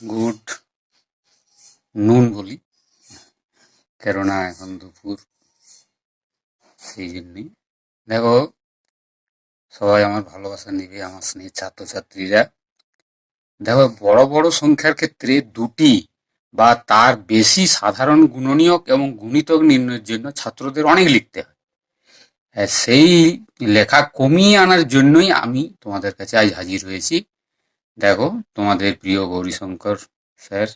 Good নুন বলি। কেননা এখন দুপুর, সেই জন্যই। দেখো, সবাই আমার ভালোবাসা নেবে, আমার স্নেহ ছাত্রছাত্রীরা। দেখো, বড় বড় সংখ্যার ক্ষেত্রে দুটি বা তার বেশি সাধারণ গুণনীয়ক এবং গুণিতক নির্ণয়ের জন্য ছাত্রদের অনেক লিখতে হয়। সেই লেখা কমিয়ে আনার জন্যই আমি তোমাদের কাছে আজ হাজির হয়েছি। দেখো, তোমাদের প্রিয় গৌরীশঙ্কর স্যার,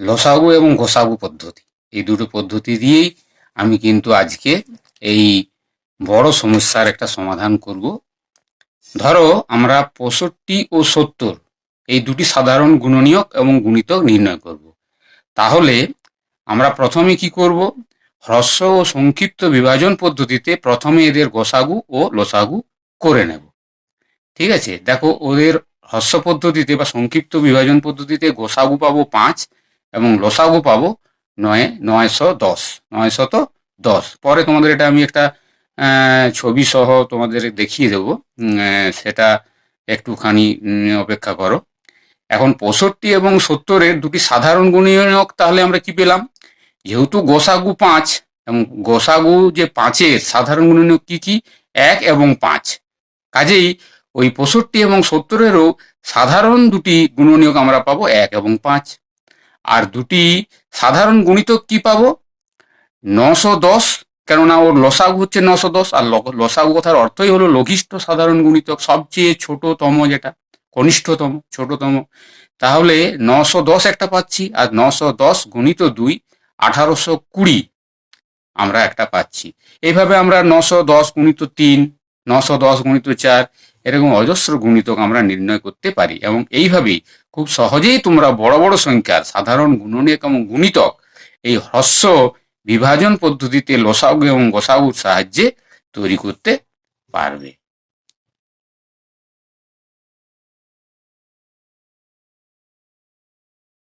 লসাগু এবং গোসাগু পদ্ধতি। এই দুটো পদ্ধতি দিয়েই আমি কিন্তু আজকে এই বড় সমস্যার একটা সমাধান করব। ধরো, আমরা পঁয়ষট্টি ও সত্তর, এই দুটি সাধারণ গুণনীয়ক এবং গুণিতক নির্ণয় করব। তাহলে আমরা প্রথমে কি করব? হ্রস্ব ও সংক্ষিপ্ত বিভাজন পদ্ধতিতে প্রথমে এদের গোসাগু ও লসাগু করে নেব। ঠিক আছে? দেখো, ওদের হ্রস্ব পদ্ধতিতে বা সংক্ষিপ্ত বিভাজন পদ্ধতিতে গোসাগু পাবো পাঁচ এবং লসাগু পাবো নয়, নয়শো দশ নয়শত দশ। পরে তোমাদের এটা আমি একটা ছবি সহ তোমাদের দেখিয়ে দেবো। সেটা একটুখানি অপেক্ষা করো। এখন পঁয়ষট্টি এবং সত্তরের দুটি সাধারণ গুণনীয়ক তাহলে আমরা কি পেলাম? যেহেতু গোসাগু পাঁচ এবং গোসাগু যে পাঁচের সাধারণ গুণনীয়ক কি কি? এক এবং পাঁচ। কাজেই ওই পঁয়ষট্টি এবং সত্তরেরও সাধারণ দুটি গুণনীয়ক আমরা পাবো এক এবং পাঁচ। আর দুটি সাধারণ গুণিতক কি পাবো? নশো দশ, কেননা ওর লসাগু হচ্ছে নশো দশ, আর লসাগু কথার অর্থই হলো লঘিষ্ঠ সাধারণ গুণিতক, সবচেয়ে ছোটতম যেটা, কনিষ্ঠতম, ছোটতম। তাহলে নশো দশ একটা পাচ্ছি, আর নশো দশ গুণিত দুই, আঠারোশো কুড়ি আমরা একটা পাচ্ছি। এইভাবে আমরা নশো দশ গুণিত তিন নশো দশ গুণিত চার, এরকম অজস্র গুণিতক আমরা নির্ণয় করতে পারি। এবং এইভাবেই খুব সহজেই তোমরা বড় বড় সংখ্যার সাধারণ গুণনীয়ক এবং গুণিতক এই হ্রস্ব বিভাজন পদ্ধতিতে লসাগু এবং গসাগুর সাহায্যে তৈরি করতে পারবে।